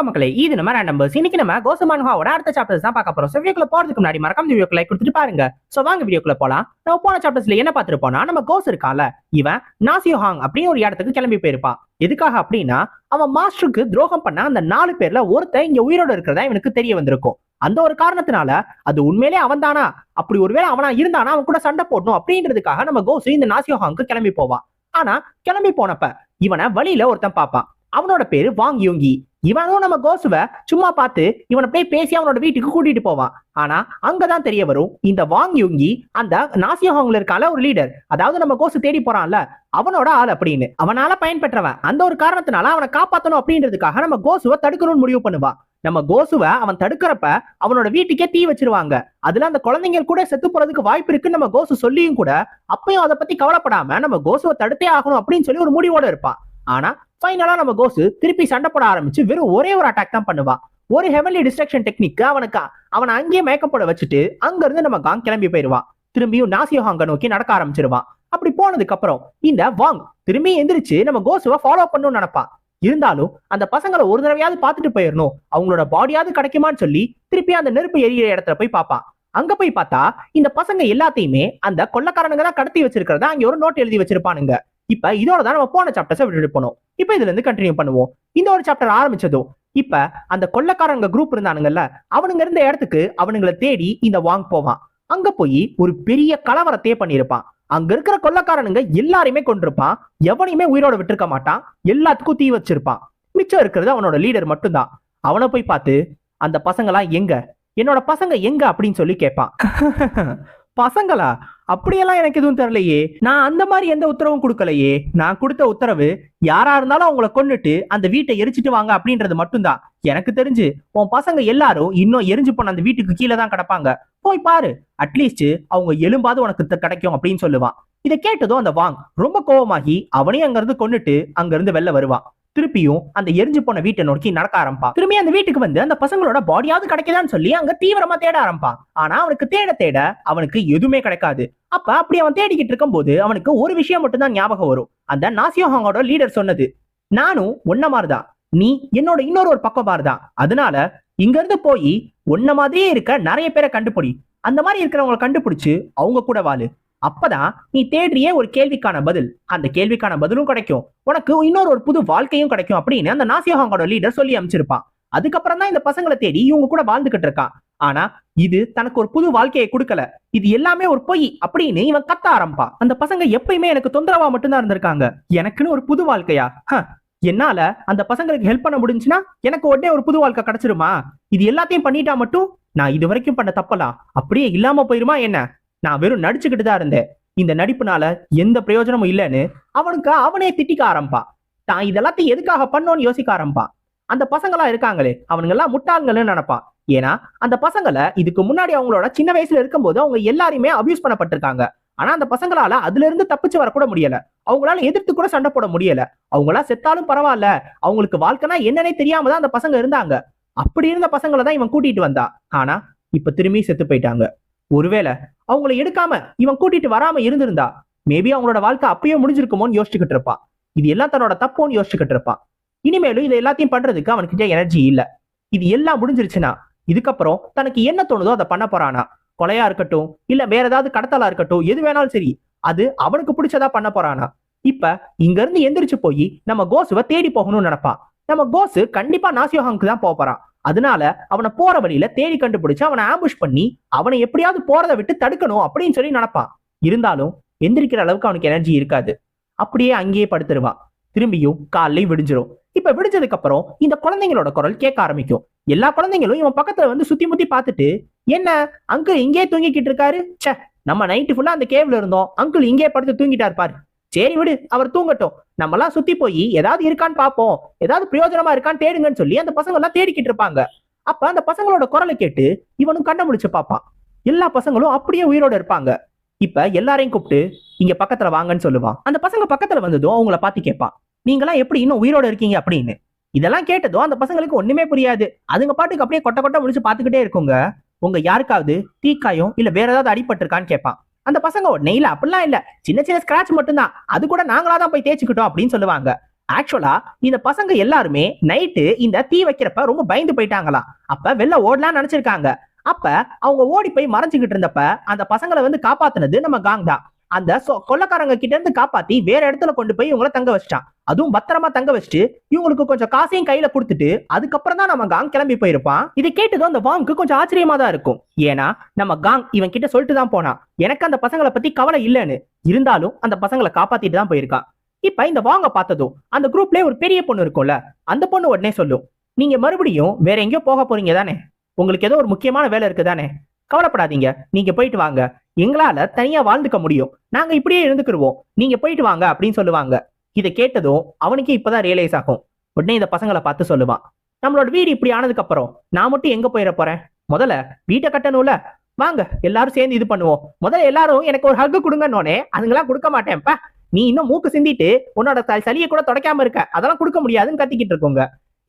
வணக்கம் மக்களே. இது நம்ம ரேண்டம் பர்ஸ் இன்னைக்கு நம்ம கோசமான்ஹாவோட அடுத்த சாப்டர்ஸ் தான் பார்க்க போறோம். வீடியோக்குள்ள போறதுக்கு முன்னாடி மறக்காம வீடியோக்கு லைக் கொடுத்துட்டு பாருங்க. சோ வாங்க வீடியோக்குள்ள போலாம். நம்ம போன சாப்டர்ஸ்ல என்ன பார்த்துருப்போம்னா நம்ம கோஸ் இருக்கால இவன் நாசியோஹாங் அப்படின்னு ஒரு இடத்துக்கு கிளம்பி போயிருப்பான். எதுக்காக அப்படின்னா அவன் மாஸ்டருக்கு துரோகம் பண்ண அந்த நாலு பேர்ல ஒருத்தன் இங்க உயிரோட இருக்கிறதா இவனுக்கு தெரிய வந்திருக்கும். அந்த ஒரு காரணத்தினால அது உண்மையிலே அவன் தானா? அப்படி ஒருவேளை அவனா இருந்தானா அவன் கூட சண்டை போடணும் அப்படின்றதுக்காக நம்ம கோசு இந்த நாசியோஹாங்க்கு கிளம்பி போவான். ஆனா கிளம்பி போனப்ப இவனை வழியில ஒருத்தன் பார்ப்பான். அவனோட பேரு வாங் யோங்கி. இவனும் நம்ம கோசுவ சும்மா பார்த்து இவனை போய் பேசி அவனோட வீட்டுக்கு கூட்டிட்டு போவான். ஆனா அங்கதான் தெரிய வரும் இந்த வாங் யோங்கி அந்த நாசியஹாங்ல இருக்கால ஒரு லீடர் அதாவது நம்ம கோசு தேடி போறான்ல அவனோட ஆள் அப்படின்னு. அவனால பயன்பெற்றவன். அந்த ஒரு காரணத்தினால அவனை காப்பாத்தணும் அப்படின்றதுக்காக நம்ம கோசுவை தடுக்கணும்னு முடிவு பண்ணுவான் நம்ம கோசுவை அவன் தடுக்கிறப்ப அவனோட வீட்டுக்கே தீ வச்சிருவாங்க. அதுல அந்த குழந்தைங்க கூட செத்து போறதுக்கு வாய்ப்பு இருக்குன்னு நம்ம கோசு சொல்லியும் கூட அப்பயும் அதை பத்தி கவலைப்படாம நம்ம கோசுவை தடுத்தே ஆகணும் அப்படின்னு சொல்லி ஒரு முடிவோட இருப்பான். ஆனா ஃபைனலா நம்ம கோசு திருப்பி சண்டை போட ஆரம்பிச்சு வெறும் ஒரே ஒரு அட்டாக் தான் பண்ணுவான் ஒரு ஹெவன்லி டிஸ்ட்ரக்ஷன் டெக்னிக் அவனுக்கு அவனை அங்கேயே மேக்கப் போட வச்சுட்டு அங்க இருந்து நம்ம காங் கிளம்பி போயிருவான் திரும்பியும் நாசியோஹாங்க நோக்கி நடக்க ஆரம்பிச்சிருவான் அப்படி போனதுக்கு அப்புறம் இந்த வாங் திரும்பி எந்திரிச்சு நம்ம கோசுவை ஃபாலோ பண்ணணும்னு நினைப்பான் இருந்தாலும் அந்த பசங்களை ஒரு தடவையாவது பார்த்துட்டு போயிடணும் அவங்களோட பாடியாவது கிடைக்குமான்னு சொல்லி திருப்பி அந்த நெருப்பு எரியிற இடத்துல போய் பார்ப்பான் அங்க போய் பார்த்தா இந்த பசங்க எல்லாத்தையுமே அந்த கொள்ளக்காரனுங்க தான் கடத்தி வச்சிருக்கிறதா அங்க ஒரு நோட் எழுதி வச்சிருப்பானுங்க. இப்ப இதோட தான் நம்ம போன சாப்டர்ஸை விட்டுட்டு போனோம். இப்ப இதுல இருந்து கண்டினியூ பண்ணுவோம். இந்த ஒரு சாப்டர் ஆரம்பிச்சதும் இப்ப அந்த கொள்ளக்காரங்க குரூப் இருந்தானுங்கல்ல அவனுங்க இருந்த இடத்துக்கு அவனுங்களை தேடி இந்த வாங் போவான். அங்க போய் ஒரு பெரிய கலவரத்தையே பண்ணியிருப்பான். அங்க இருக்கிற கொள்ளக்காரனுங்க எல்லாரையுமே கொண்டிருப்பான் எவனையுமே உயிரோட விட்டுருக்க மாட்டான். எல்லாத்துக்கும் தீ வச்சிருப்பான். மிச்சம் இருக்கிறது அவனோட லீடர் மட்டும்தான். அவனை போய் பார்த்து அந்த பசங்களாம் எங்க? என்னோட பசங்க எங்க அப்படின்னு சொல்லி கேட்பான். பசங்களா? அப்படியெல்லாம் எனக்கு எதுவும் தெரியலையே. நான் அந்த மாதிரி எந்த உத்தரவும் கொடுக்கலையே. நான் கொடுத்த உத்தரவு யாரா இருந்தாலும் அவங்கள கொன்னுட்டு அந்த வீட்டை எரிச்சிட்டு வாங்க அப்படின்றது மட்டும்தான். எனக்கு தெரிஞ்சு உன் பசங்க எல்லாரும் இன்னும் எரிஞ்சு போன அந்த வீட்டுக்கு கீழே தான் கிடப்பாங்க. போய் பாரு. அட்லீஸ்ட் அவங்க எலும்பாவது உனக்கு கிடைக்கும் அப்படின்னு சொல்லுவான். இதை கேட்டதும் அந்த வாங் ரொம்ப கோவமாகி அவனையும் அங்க இருந்து கொன்னுட்டு அங்க இருந்து வெளில வருவான். திருப்பியும் அந்த எரிஞ்சு போன வீட்டை நோக்கி நடக்க ஆரம்பா திரும்பி அந்த வீட்டுக்கு வந்து அந்த பசங்களோட பாடியாவது கிடைக்குதான்னு சொல்லி அங்க தீவிரமா தேட ஆரம்பா ஆனா அவனுக்கு தேட தேட அவனுக்கு எதுவுமே கிடைக்காது. அப்ப அப்படி அவன் தேடிக்கிட்டு இருக்கும்போது அவனுக்கு ஒரு விஷயம் மட்டும்தான் ஞாபகம் வரும். அந்த நாசியோஹாங்கோட லீடர் சொன்னது நானும் ஒன்ன மாதிரிதான். நீ என்னோட இன்னொரு ஒரு பக்கம் மாதிரிதான் அதனால இங்க இருந்து போய் ஒன்ன மாதிரியே இருக்க நிறைய பேரை கண்டுபிடி. அந்த மாதிரி இருக்கிறவங்களை கண்டுபிடிச்சு அவங்க கூட வாழு. அப்பதான் நீ தேடிய ஒரு கேள்விக்கான பதில். அந்த கேள்விக்கான பதிலும் கிடைக்கும். உனக்கு இன்னொரு ஒரு புது வாழ்க்கையும் கிடைக்கும் அப்படின்னு அந்த நாசியோஹாங்கோட லீடர் சொல்லி அமைச்சிருப்பான் அதுக்கப்புறம் தான் இந்த பசங்களை தேடி இவங்க கூட வாழ்ந்துகிட்டு இருக்கான். ஆனா இது தனக்கு ஒரு புது வாழ்க்கையை கொடுக்கல. இது எல்லாமே ஒரு பொய் அப்படின்னு இவன் கத்த ஆரம்பிப்பான். அந்த பசங்க எப்பயுமே எனக்கு தொந்தரவா மட்டும்தான் இருந்திருக்காங்க. எனக்குன்னு ஒரு புது வாழ்க்கையா? என்னால அந்த பசங்களுக்கு ஹெல்ப் பண்ண முடிஞ்சுன்னா எனக்கு உடனே ஒரு புது வாழ்க்கை கிடைச்சிருமா? இது எல்லாத்தையும் பண்ணிட்டா மட்டும் நான் இது வரைக்கும் பண்ண தப்பலாம் அப்படியே இல்லாம போயிருமா என்ன? நான் வெறும் நடிச்சுக்கிட்டு தான் இருந்தேன். இந்த நடிப்புனால எந்த பிரயோஜனமும் இல்லைன்னு அவனுக்கு அவனே திட்டிக்க ஆரம்பிப்பான். தான் இதெல்லாத்தையும் எதுக்காக பண்ணோன்னு யோசிக்க ஆரம்பிப்பான். அந்த பசங்களா இருக்காங்களே அவனுங்கெல்லாம் முட்டாள்கள்னு நினைப்பான். ஏன்னா அந்த பசங்களை இதுக்கு முன்னாடி அவங்களோட சின்ன வயசுல இருக்கும்போது அவங்க எல்லாருமே அபியூஸ் பண்ணப்பட்டிருக்காங்க. ஆனா அந்த பசங்களால அதுல இருந்து தப்பிச்சு வரக்கூட முடியல. அவங்களால எதிர்த்து கூட சண்டை போட முடியல. அவங்களா செத்தாலும் பரவாயில்ல. அவங்களுக்கு வாழ்க்கைனா என்னன்னே தெரியாம தான் அந்த பசங்க இருந்தாங்க. அப்படி இருந்த பசங்களை தான் இவன் கூட்டிட்டு வந்தா ஆனா இப்ப திரும்பி செத்து போயிட்டாங்க. ஒருவேளை அவங்கள எடுக்காம இவன் கூட்டிட்டு வராம இருந்திருந்தா மேபி அவங்களோட வாழ்க்கை அப்பயே முடிஞ்சிருக்குமோன்னு யோசிச்சுக்கிட்டு இருப்பான். இது எல்லாம் தன்னோட தப்போன்னு யோசிச்சுக்கிட்டு இருப்பான். இனிமேலும் இது எல்லாத்தையும் பண்றதுக்கு அவனுக்கிட்ட எனர்ஜி இல்ல. இது எல்லாம் முடிஞ்சிருச்சுன்னா இதுக்கப்புறம் தனக்கு என்ன தோணுதோ அதை பண்ண போறானா? கொலையா இருக்கட்டும் இல்ல வேற ஏதாவது கடத்தலா இருக்கட்டும் எது வேணாலும் சரி அது அவனுக்கு பிடிச்சதா பண்ண போறானா? இப்ப இங்க இருந்து எந்திரிச்சு போய் நம்ம கோசுவை தேடி போகணும்னு நினைப்பான். நம்ம கோசு கண்டிப்பா நாசியோஹாங்க்கு தான் போறான். அதனால அவனை போற வழியில தேடி கண்டுபிடிச்சு அவனை ஆம்புஷ் பண்ணி அவனை எப்படியாவது போறதை விட்டு தடுக்கணும் அப்படின்னு சொல்லி நினைப்பான். இருந்தாலும் எந்திரிக்கிற அளவுக்கு அவனுக்கு எனர்ஜி இருக்காது. அப்படியே அங்கேயே படுத்துருவான். திரும்பியும் காலையும் விடிஞ்சிரும். இப்ப விடிஞ்சதுக்கு அப்புறம் இந்த குழந்தைங்களோட குரல் கேட்க ஆரம்பிக்கும். எல்லா குழந்தைங்களும் இவன் பக்கத்துல வந்து சுத்தி முத்தி பார்த்துட்டு என்ன அங்கிள் இங்கே தூங்கிக்கிட்டு இருக்காரு? சே நம்ம நைட்டு ஃபுல்லா அந்த கேவ்ல இருந்தோம். அங்கிள் இங்கே படுத்து தூங்கிட்டாரு பாரு. சரி விடு அவர் தூங்கட்டும். நம்மலாம் சுத்தி போய் ஏதாவது இருக்கான்னு பார்ப்போம். ஏதாவது பிரயோஜனமா இருக்கான்னு தேடுங்கன்னு சொல்லி அந்த பசங்க எல்லாம் தேடிக்கிட்டு இருப்பாங்க. அப்ப அந்த பசங்களோட குரலை கேட்டு இவனும் கண்ண முடிச்சு பார்ப்பான். எல்லா பசங்களும் அப்படியே உயிரோட இருப்பாங்க. இப்ப எல்லாரையும் கூப்பிட்டு இங்க பக்கத்துல வாங்கன்னு சொல்லுவான். அந்த பசங்க பக்கத்துல வந்ததும் அவங்கள பார்த்து கேட்பான். நீங்களாம் எப்படி இன்னும் உயிரோட இருக்கீங்க? அப்படின்னு. இதெல்லாம் கேட்டதும் அந்த பசங்களுக்கு ஒண்ணுமே புரியாது. அதுங்க பாட்டுக்கு அப்படியே கொட்ட கொட்ட முடிச்சு பார்த்துக்கிட்டே இருக்குங்க. உங்க யாருக்காவது தீக்காயம் இல்ல வேற ஏதாவது அடிபட்டிருக்கான்னு கேட்பான். அந்த பசங்க நெய்ல அப்படிலாம் இல்ல. சின்ன சின்ன ஸ்கிராச் மட்டும்தான். அது கூட நாங்களா தான் போய் தேய்ச்சிக்கிட்டோம் அப்படின்னு சொல்லுவாங்க. ஆக்சுவலா இந்த பசங்க எல்லாருமே நைட்டு இந்த தீ வைக்கிறப்ப ரொம்ப பயந்து போயிட்டாங்களாம். அப்ப வெளில ஓடலாம்னு நினைச்சிருக்காங்க. அப்ப அவங்க ஓடி போய் மறைஞ்சுக்கிட்டு இருந்தப்ப அந்த பசங்களை வந்து காப்பாத்துனது நம்ம காங் தான். அந்த கொள்ளக்காரங்க கிட்ட இருந்து காப்பாத்தி வேற இடத்துல கொண்டு போய் இவங்களை தங்க வச்சிட்டான். அதுவும் பத்திரமா தங்க வச்சுட்டு இவங்களுக்கு கொஞ்சம் காசையும் கையில கொடுத்துட்டு அதுக்கப்புறம் தான் நம்ம காங் கிளம்பி போயிருப்பான். இதை கேட்டதும் அந்த வாங்க்கு கொஞ்சம் ஆச்சரியமா தான் இருக்கும். ஏன்னா நம்ம காங் இவன் கிட்ட சொல்லிட்டு தான் போனான். எனக்கு அந்த பசங்களை பத்தி கவலை இல்லைன்னு. இருந்தாலும் அந்த பசங்களை காப்பாத்திட்டு தான் போயிருக்கான். இப்ப இந்த வாங்க பார்த்ததும் அந்த குரூப்ல ஒரு பெரிய பொண்ணு இருக்கும்ல அந்த பொண்ணு உடனே சொல்லும் நீங்க மறுபடியும் வேற எங்கேயோ போக போறீங்க தானே? உங்களுக்கு ஏதோ ஒரு முக்கியமான வேலை இருக்கு தானே கவலைப்படாதீங்க. நீங்க போயிட்டு வாங்க. எங்களால தனியா வாழ்ந்துக்க முடியும். நாங்க இப்படியே இருந்துக்கிடுவோம் நீங்க போயிட்டு வாங்க அப்படின்னு சொல்லுவாங்க. இதை கேட்டதும் அவனுக்கே இப்பதான் ரியலைஸ் ஆகும். உடனே இந்த பசங்களை பார்த்து சொல்லுவான். நம்மளோட வீடு இப்படி ஆனதுக்கு அப்புறம் நான் மட்டும் எங்க போயிட போறேன்? முதல்ல வீட்டை கட்டணும்ல? வாங்க எல்லாரும் சேர்ந்து இது பண்ணுவோம். முதல்ல எல்லாரும் எனக்கு ஒரு ஹக்கு கொடுங்கன்னோனே அதுங்கெல்லாம் கொடுக்க மாட்டேன்ப்பா நீ இன்னும் மூக்கு சிந்திட்டு உன்னோட சளியை கூட தொடக்காம இருக்க. அதெல்லாம் கொடுக்க முடியாதுன்னு கத்திக்கிட்டு இருக்கோங்க.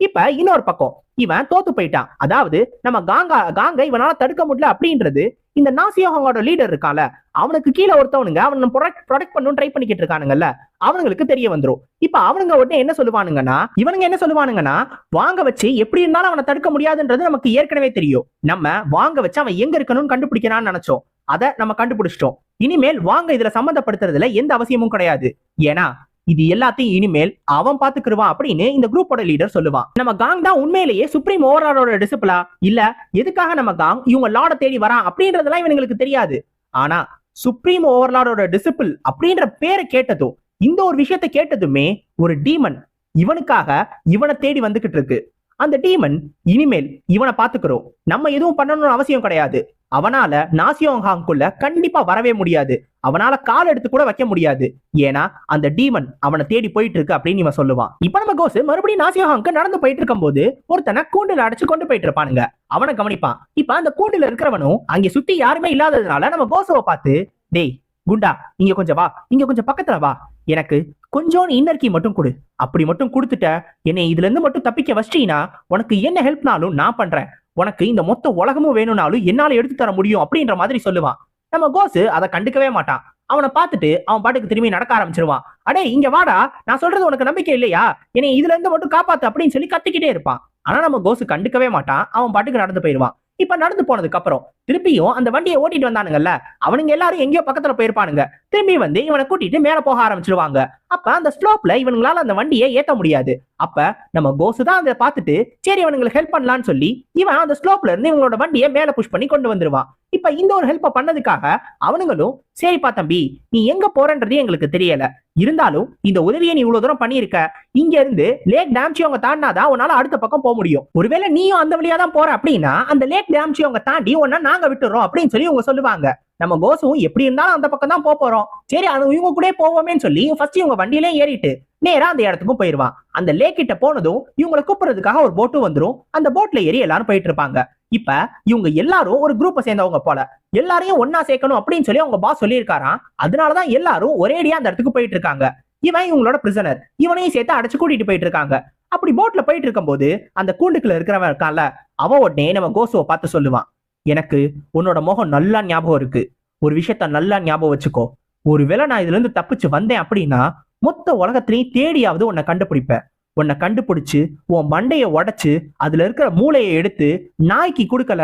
இப்ப இன்னொரு பக்கம் இவன் தோத்து போயிட்டான். அதாவது நம்ம காங்கா காங்க இவனால தடுக்க முடியல அப்படின்றது இந்த நாசியோகங்களோட லீடர் இருக்கான்ல அவனுக்கு கீழே ஒருத்தவனுங்க அவனை ப்ரொடக்ட் ப்ரொடக்ட் பண்ணணும் ட்ரை பண்ணிக்கிட்டு இருக்கானுங்கல்ல அவனுங்களுக்கு தெரிய வந்துடும் இப்ப அவனுங்க உடனே என்ன சொல்லுவானுங்கன்னா இவனுங்க என்ன சொல்லுவானுங்கன்னா வாங்க வச்சு எப்படி இருந்தாலும் அவனை தடுக்க முடியாதுன்றது நமக்கு ஏற்கனவே தெரியும். நம்ம வாங்க வச்சு அவன் எங்க இருக்கணும்னு கண்டுபிடிக்கிறான்னு நினைச்சோம். அதை நம்ம கண்டுபிடிச்சிட்டோம். இனிமேல் வாங்க இதுல சம்மந்தப்படுத்துறதுல எந்த அவசியமும் கிடையாது. ஏன்னா இது எல்லாத்தையும் இனிமேல் அவன் பாத்துக்கிடுவான் அப்படின்னு இந்த குரூப்போட லீடர் சொல்லுவான். நம்ம காங் தான் உண்மையிலேயே சுப்ரீம் ஓவராலோட டிசிப்ளா இல்ல எதுக்காக நம்ம காங் இவங்க லார்ட தேடி வரான் அப்படின்றதெல்லாம் இவனுங்களுக்கு தெரியாது. ஆனா சுப்ரீம் ஓவர்லாடோட டிசிபிள் அப்படின்ற பேரை கேட்டதும் இந்த ஒரு விஷயத்தை கேட்டதுமே ஒரு டீமன் இவனுக்காக இவனை தேடி வந்துகிட்டு இருக்கு. அந்த டீமன் இனிமேல் இவனை பாத்துக்கிறோம் நம்ம எதுவும் பண்ணணும்னு அவசியம் கிடையாது. அவனால நாசியோங்காங்குள்ள கண்டிப்பா வரவே முடியாது. அவனால கால் எடுத்து கூட வைக்க முடியாது. ஏன்னா அந்த டீமன் அவனை தேடி போயிட்டு இருக்கு அப்படின்னு இவன் சொல்லுவான். இப்ப நம்ம கோஸ் மறுபடியும் நாசியோகாங்க நடந்து போயிட்டு இருக்கும்போது ஒருத்தனை கூண்டுல அடைச்சு கொண்டு போயிட்டு இருப்பானுங்க. அவனை கவனிப்பான். இப்ப அந்த கூண்டுல இருக்கிறவனும் அங்க சுத்தி யாருமே இல்லாததுனால நம்ம கோசவை பார்த்து டேய் குண்டா இங்க கொஞ்சம் வா இங்க கொஞ்சம் பக்கத்துல வா. எனக்கு கொஞ்சோண்டு இன்னர்க்கி மட்டும் கொடு. அப்படி மட்டும் கொடுத்துட்ட என்னை இதுல இருந்து மட்டும் தப்பிக்க வச்சிட்டீங்கன்னா உனக்கு என்ன ஹெல்ப்னாலும் நான் பண்றேன். உனக்கு இந்த மொத்த உலகமும் வேணும்னாலும் என்னால எடுத்து தர முடியும் அப்படின்ற மாதிரி சொல்லுவான். நம்ம கோசு அதை கண்டுக்கவே மாட்டான். அவனை பார்த்துட்டு அவன் பாட்டுக்கு திரும்பி நடக்க ஆரம்பிச்சிருவான். அடே இங்க வாடா நான் சொல்றது உனக்கு நம்பிக்கை இல்லையா? என்னை இதுல இருந்து மட்டும் காப்பாத்து அப்படின்னு சொல்லி கத்திக்கிட்டே இருப்பான். ஆனா நம்ம கோசு கண்டுக்கவே மாட்டான். அவன் பாட்டுக்கு நடந்து போயிடுவான். இப்ப நடந்து போனதுக்கு அப்புறம் திருப்பியும் அந்த வண்டியை ஓட்டிட்டு வந்தானுங்கல்ல அவனுங்க எல்லாரும் எங்கேயோ பக்கத்துல போயிருப்பானுங்க. திரும்பி வந்து இவனை கூட்டிட்டு மேல போக ஆரம்பிச்சிருவாங்க. அப்ப அந்த ஸ்லோப்ல இவனுங்களால அந்த வண்டியை ஏத்த முடியாது. அப்ப நம்ம கோசு தான் அதை பார்த்துட்டு சரி இவனுங்களுக்கு ஹெல்ப் பண்ணலாம்னு சொல்லி இவன் அந்த ஸ்லோப்ல இருந்து இவங்களோட வண்டியை மேல புஷ் பண்ணி கொண்டு வந்துருவான். இப்ப இந்த ஒரு ஹெல்ப்பை பண்ணதுக்காக அவனுங்களும் சரிப்பா தம்பி நீ எங்க போறன்றது எங்களுக்கு தெரியல. இருந்தாலும் இந்த உதவியை நீ இவ்வளவு தூரம் பண்ணியிருக்க. இங்க இருந்து லேக் டேம்ச்சி தாண்டினாதான் உன்னால அடுத்த பக்கம் போக முடியும். ஒருவேளை நீயும் அந்த வழியா தான் போற அப்படின்னா அந்த லேக் டேம்ச்சி தாண்டி ஒன்னா நாங்க விட்டுறோம் அப்படின்னு சொல்லி இவங்க சொல்லுவாங்க. நம்ம கோசும் எப்படி இருந்தாலும் அந்த பக்கம் தான் போறோம். சரி அது இவங்க கூட போவோமேன்னு சொல்லி ஃபர்ஸ்ட் இவங்க வண்டியிலே ஏறிட்டு நேரா அந்த இடத்துக்கும் போயிருவான். அந்த லேக் கிட்ட போனதும் இவங்களை கூப்பிடுறதுக்காக ஒரு போட்டும் வந்துடும் அந்த போட்ல ஏறி எல்லாரும் போயிட்டு இருப்பாங்க. இப்ப இவங்க எல்லாரும் ஒரு குரூப்பை சேர்ந்தவங்க போல. எல்லாரையும் ஒன்னா சேர்க்கணும் அப்படின்னு சொல்லி அவங்க பாஸ் சொல்லியிருக்காராம். அதனாலதான் எல்லாரும் ஒரேடியா அந்த இடத்துக்கு போயிட்டு இருக்காங்க. இவன் இவங்களோட பிரிசனர் இவனையும் சேர்த்து அடைச்சு கூட்டிட்டு போயிட்டு இருக்காங்க. அப்படி போட்ல போயிட்டு இருக்கும்போது அந்த கூண்டுக்குள்ள இருக்கிறவன் இருக்கான்ல அவன் உடனே நம்ம கோசுவை பார்த்து சொல்லுவான். எனக்கு உன்னோட முகம் நல்லா ஞாபகம் இருக்கு. ஒரு விஷயத்த நல்லா ஞாபகம் வச்சுக்கோ. ஒருவேளை நான் இதுல இருந்து தப்பிச்சு வந்தேன் அப்படின்னா மொத்த உலகத்திலையும் தேடியாவது உன்னை கண்டுபிடிப்பேன். உன்னை கண்டுபிடிச்சு உன் மண்டைய உடைச்சு அதுல இருக்கிற மூளையை எடுத்து நாய்க்கு கொடுக்கல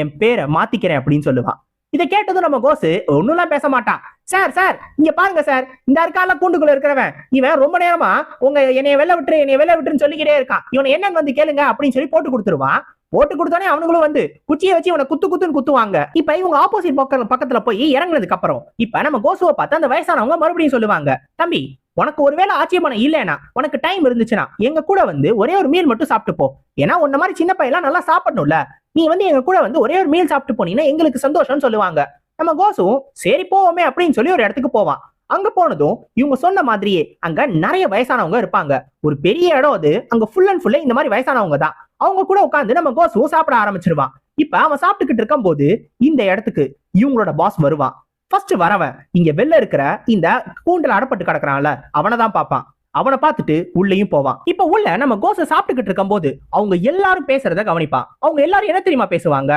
என் பேரை மாத்திக்கிறேன் அப்படின்னு சொல்லுவான். இதை கேட்டதும் நம்ம கோசு ஒண்ணுலாம் பேச மாட்டான். சார் சார் இங்க பாருங்க சார் இந்த இருக்கால கூண்டுக்குள்ள இருக்கிறவன் இவன் ரொம்ப நேரமா உங்க என்னைய வெளில விட்டுரு என்னைய வெளில விட்டுருன்னு சொல்லிக்கிட்டே இருக்கான். இவனை என்னன்னு வந்து கேளுங்க அப்படின்னு சொல்லி போட்டு கொடுத்துருவான். போட்டு கொடுத்தோன்னே அவனுங்களும் வந்து குச்சியை வச்சு இவனை குத்து குத்துன்னு குத்துவாங்க. இப்ப இவங்க ஆப்போசிட் பக்கம் பக்கத்துல போய் இறங்குனதுக்கு அப்புறம் இப்ப நம்ம கோசுவை பார்த்து அந்த வயசானவங்க மறுபடியும் சொல்லுவாங்க தம்பி உனக்கு ஒருவேளை ஆட்சேபணம் இல்லைனா உனக்கு டைம் இருந்துச்சுன்னா எங்க கூட வந்து ஒரே ஒரு மீல் மட்டும் சாப்பிட்டு போ. ஏன்னா உன்ன மாதிரி சின்ன பையெல்லாம் நல்லா சாப்பிடணும்ல. நீ வந்து எங்க கூட வந்து ஒரே ஒரு மீல் சாப்பிட்டு போனீங்கன்னா எங்களுக்கு சந்தோஷம்னு சொல்லுவாங்க. நம்ம கோசும் சரி போவோமே அப்படின்னு சொல்லி ஒரு இடத்துக்கு போவான். அங்க போனதும் இவங்க சொன்ன மாதிரியே அங்க நிறைய வயசானவங்க இருப்பாங்க. ஒரு பெரிய இடம் அது. அங்க ஃபுல் அண்ட் ஃபுல்லே இந்த மாதிரி வயசானவங்க தான். அவங்க கூட உட்காந்து நம்ம கோசுவும் சாப்பிட ஆரம்பிச்சிருவான். இப்ப அவன் சாப்பிட்டுக்கிட்டு இருக்கும் போது இந்த இடத்துக்கு இவங்களோட பாஸ் வருவான். ஃபர்ஸ்ட் வரவன் இங்க வெளில இருக்கிற இந்த கூண்டில் அடப்பட்டு கிடக்குறான்ல அவனை தான் பார்ப்பான். அவனை பார்த்துட்டு உள்ளேயும் போவான். இப்ப உள்ள நம்ம கோச சாப்பிட்டுக்கிட்டு இருக்கும் போது அவங்க எல்லாரும் பேசுறத கவனிப்பான். அவங்க எல்லாரும் என்ன தெரியுமா பேசுவாங்க?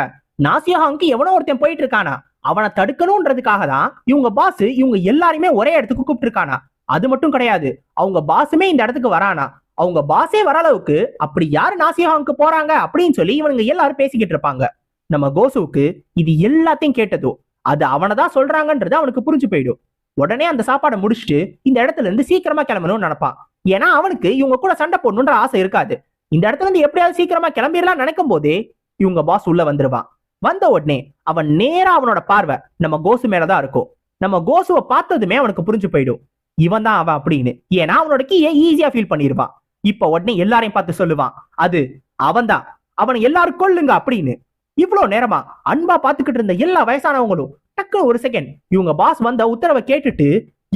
நாசியாஹாங்க்கு எவனோ ஒருத்தன் போயிட்டு இருக்கானா? அவனை தடுக்கணும்ன்றதுக்காக தான் இவங்க பாஸ் இவங்க எல்லாருமே ஒரே இடத்துக்கு கூப்பிட்டு இருக்கானா அது மட்டும் கிடையாது. அவங்க பாஸுமே இந்த இடத்துக்கு வரானா? அவங்க பாஸே வர அளவுக்கு அப்படி யாரு நாசியாவுக்கு போறாங்க அப்படின்னு சொல்லி இவனுங்க எல்லாரும் பேசிக்கிட்டு இருப்பாங்க. நம்ம கோசுவுக்கு இது எல்லாத்தையும் கேட்டதோ அது அவனை தான் சொல்றாங்கன்றது அவனுக்கு புரிஞ்சு போயிடும். உடனே அந்த சாப்பாடை முடிச்சுட்டு இந்த இடத்துல இருந்து சீக்கிரமா கிளம்பணும்னு நினைப்பான். ஏன்னா அவனுக்கு இவங்க கூட சண்டை போடணுன்ற ஆசை இருக்காது. இந்த இடத்துல இருந்து எப்படியாவது சீக்கிரமா கிளம்பிடலாம் நினைக்கும் போதே இவங்க பாஸ் உள்ள வந்துருவான். வந்த உடனே அவன் நேரா அவனோட பார்வை நம்ம கோசு மேலதான் இருக்கும். நம்ம கோசுவை பார்த்ததுமே அவனுக்கு புரிஞ்சு போயிடும். இவன் தான் அவன் அப்படின்னு. ஏன்னா அவனோட கீயை ஈஸியா ஃபீல் பண்ணிருவான் இப்ப உடனே எல்லாரையும் பார்த்து சொல்லுவான். அது அவன்தான். அவனை எல்லாரும் கொல்லுங்க அப்படின்னு. இவ்வளவு நேரமா அன்பா பாத்துக்கிட்டு இருந்த எல்லா வயசானவங்களும் டக்குனு ஒரு செகண்ட் இவங்க பாஸ் வந்த உத்தரவை கேட்டுட்டு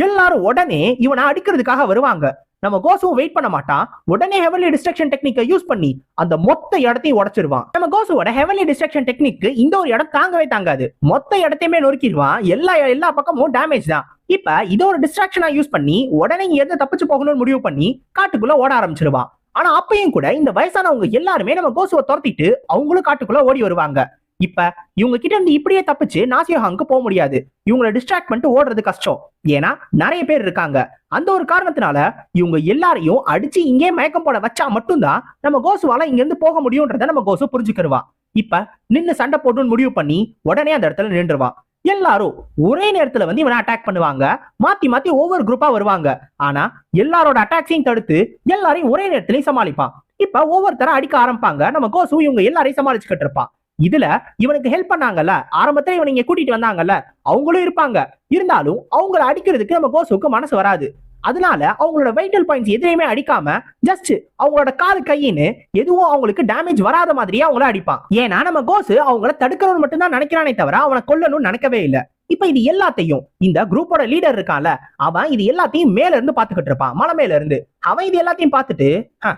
எல்லாரும் உடனே இவனை அடிக்கிறதுக்காக வருவாங்க. நம்ம கோசுவும் வெயிட் பண்ண மாட்டான். உடனே ஹெவன்லி டிஸ்ட்ரக்ஷன் டெக்னிக்கை யூஸ் பண்ணி அந்த மொத்த இடத்தையும் உடச்சிருவான். நம்ம கோசுவோட ஹெவன்லி டிஸ்ட்ரக்ஷன் டெக்னிக் இந்த ஒரு இடம் தாங்கவே தாங்காது. மொத்த இடத்தையுமே நொறுக்கிடுவான். எல்லா எல்லா பக்கமும் டேமேஜ் தான். இப்ப இதை ஒரு டிஸ்ட்ராக்ஷனா யூஸ் பண்ணி உடனே இங்க இருந்து தப்பிச்சு போகணும்னு முடிவு பண்ணி காட்டுக்குள்ள ஓட ஆரம்பிச்சிருவான். ஆனா அப்பயும் கூட இந்த வயசானவங்க எல்லாருமே நம்ம கோசுவை துரத்திட்டு அவங்களும் காட்டுக்குள்ள ஓடி வருவாங்க. இப்ப இவங்க கிட்ட இருந்து இப்படியே தப்பிச்சு நாசியோஹாங்க்கு போக முடியாது. இவங்களை டிஸ்ட்ராக்ட் பண்ணிட்டு ஓடுறது கஷ்டம். ஏன்னா நிறைய பேர் இருக்காங்க. அந்த ஒரு காரணத்தினால இவங்க எல்லாரையும் அடிச்சு இங்கே மயக்கம் போட வச்சா மட்டும்தான் நம்ம கோசுவால இங்க இருந்து போக முடியும்ன்றத நம்ம கோசு புரிஞ்சுக்கிருவா. இப்ப நின்னு சண்டை போடணும்னு முடிவு பண்ணி உடனே அந்த இடத்துல நின்றுவான் எல்லாரும் ஒரே நேரத்துல வந்து இவனை அட்டாக் பண்ணுவாங்க. மாத்தி மாத்தி ஒவ்வொரு குரூப்பா வருவாங்க. ஆனா எல்லாரோட அட்டாக்ஸையும் தடுத்து எல்லாரையும் ஒரே நேரத்திலையும் சமாளிப்பான். இப்ப ஒவ்வொருத்தர அடிக்க ஆரம்பிப்பாங்க. நம்ம கோசு இவங்க எல்லாரையும் சமாளிச்சுக்கிட்டு இருப்பான். இதுல இவனுக்கு ஹெல்ப் பண்ணாங்கல்ல. ஆரம்பத்துல இவன் இங்க கூட்டிட்டு வந்தாங்கல்ல. அவங்களும் இருப்பாங்க. இருந்தாலும் அவங்கள அடிக்கிறதுக்கு நம்ம கோசுவுக்கு மனசு வராது. அதனால அவங்களோட வைட்டல் பாயிண்ட்ஸ் எதுலையுமே அடிக்காம ஜஸ்ட் அவங்களோட கால் கையின்னு எதுவும் அவங்களுக்கு டேமேஜ் வராத மாதிரியே அவங்கள அடிப்பான். ஏன்னா நம்ம கோசு அவங்கள தடுக்கணும்னு மட்டும் தான் நினைக்கிறானே தவிர அவனை கொல்லணும்னு நினைக்கவே இல்ல. இப்ப இது எல்லாத்தையும் இந்த குரூப்போட லீடர் இருக்கான்ல அவன் இது எல்லாத்தையும் மேல இருந்து பாத்துக்கிட்டு இருப்பான் மலை மேல இருந்து. அவன் இது எல்லாத்தையும் பார்த்துட்டு "ஹ,